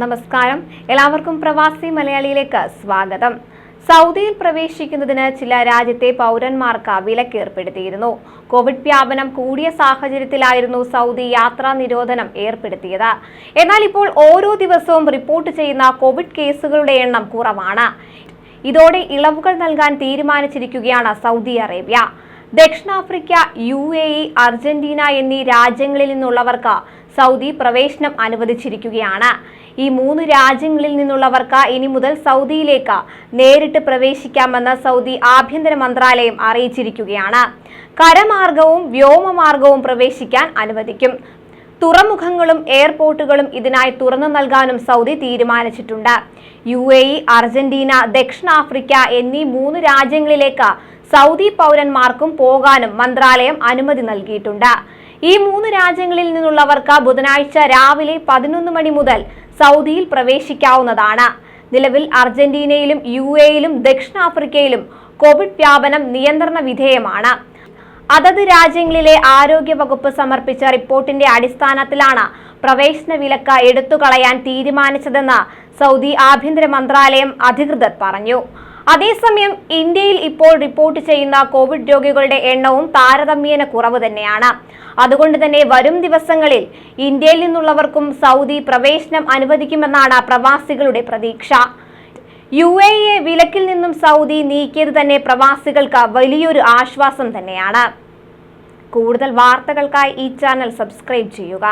നമസ്കാരം. എല്ലാവർക്കും പ്രവാസി മലയാളിയിലേക്ക് സ്വാഗതം. സൗദിയിൽ പ്രവേശിക്കുന്നതിന് ചില രാജ്യത്തെ പൗരന്മാർക്ക് വിലക്കേർപ്പെടുത്തിയിരുന്നു. കോവിഡ് വ്യാപനം കൂടിയ സാഹചര്യത്തിലായിരുന്നു സൗദി യാത്രാ നിരോധനം ഏർപ്പെടുത്തിയത്. എന്നാൽ ഇപ്പോൾ ഓരോ ദിവസവും റിപ്പോർട്ട് ചെയ്യുന്ന കോവിഡ് കേസുകളുടെ എണ്ണം കുറവാണ്. ഇതോടെ ഇളവുകൾ നൽകാൻ തീരുമാനിച്ചിരിക്കുകയാണ് സൗദി അറേബ്യ. ദക്ഷിണാഫ്രിക്ക യു എ ഇ അർജന്റീന എന്നീ രാജ്യങ്ങളിൽ നിന്നുള്ളവർക്ക് സൗദി പ്രവേശനം അനുവദിച്ചിരിക്കുകയാണ്. ഈ മൂന്ന് രാജ്യങ്ങളിൽ നിന്നുള്ളവർക്ക് ഇനി മുതൽ സൗദിയിലേക്ക് നേരിട്ട് പ്രവേശിക്കാമെന്ന് സൗദി ആഭ്യന്തര മന്ത്രാലയം അറിയിച്ചിരിക്കുകയാണ്. കരമാർഗവും വ്യോമമാർഗവും പ്രവേശിക്കാൻ അനുവദിക്കും. തുറമുഖങ്ങളും എയർപോർട്ടുകളും ഇതിനായി തുറന്നു നൽകാനും സൗദി തീരുമാനിച്ചിട്ടുണ്ട്. യു എ ഇ അർജന്റീന ദക്ഷിണാഫ്രിക്ക എന്നീ മൂന്ന് രാജ്യങ്ങളിലേക്ക് സൗദി പൗരന്മാർക്കും പോകാനും മന്ത്രാലയം അനുമതി നൽകിയിട്ടുണ്ട്. ഈ മൂന്ന് രാജ്യങ്ങളിൽ നിന്നുള്ളവർക്ക് ബുധനാഴ്ച രാവിലെ പതിനൊന്ന് മണി മുതൽ സൗദിയിൽ പ്രവേശിക്കാവുന്നതാണ്. നിലവിൽ അർജന്റീനയിലും യു എയിലും ദക്ഷിണാഫ്രിക്കയിലും കോവിഡ് വ്യാപനം നിയന്ത്രണ വിധേയമാണ്. അതത് രാജ്യങ്ങളിലെ ആരോഗ്യ വകുപ്പ് സമർപ്പിച്ച റിപ്പോർട്ടിന്റെ അടിസ്ഥാനത്തിലാണ് പ്രവേശന വിലക്ക് എടുത്തുകളയാൻ തീരുമാനിച്ചതെന്ന് സൗദി ആഭ്യന്തര മന്ത്രാലയം അധികൃതർ പറഞ്ഞു. അതേസമയം ഇന്ത്യയിൽ ഇപ്പോൾ റിപ്പോർട്ട് ചെയ്യുന്ന കോവിഡ് രോഗികളുടെ എണ്ണവും താരതമ്യേന കുറവ് തന്നെയാണ്. അതുകൊണ്ട് തന്നെ വരും ദിവസങ്ങളിൽ ഇന്ത്യയിൽ നിന്നുള്ളവർക്കും സൗദി പ്രവേശനം അനുവദിക്കുമെന്നാണ് പ്രവാസികളുടെ പ്രതീക്ഷ. യു എ എ വിലക്കിൽ നിന്നും സൗദി നീക്കിയത് തന്നെ പ്രവാസികൾക്ക് വലിയൊരു ആശ്വാസം തന്നെയാണ്. കൂടുതൽ വാർത്തകൾക്കായി ഈ ചാനൽ സബ്സ്ക്രൈബ് ചെയ്യുക.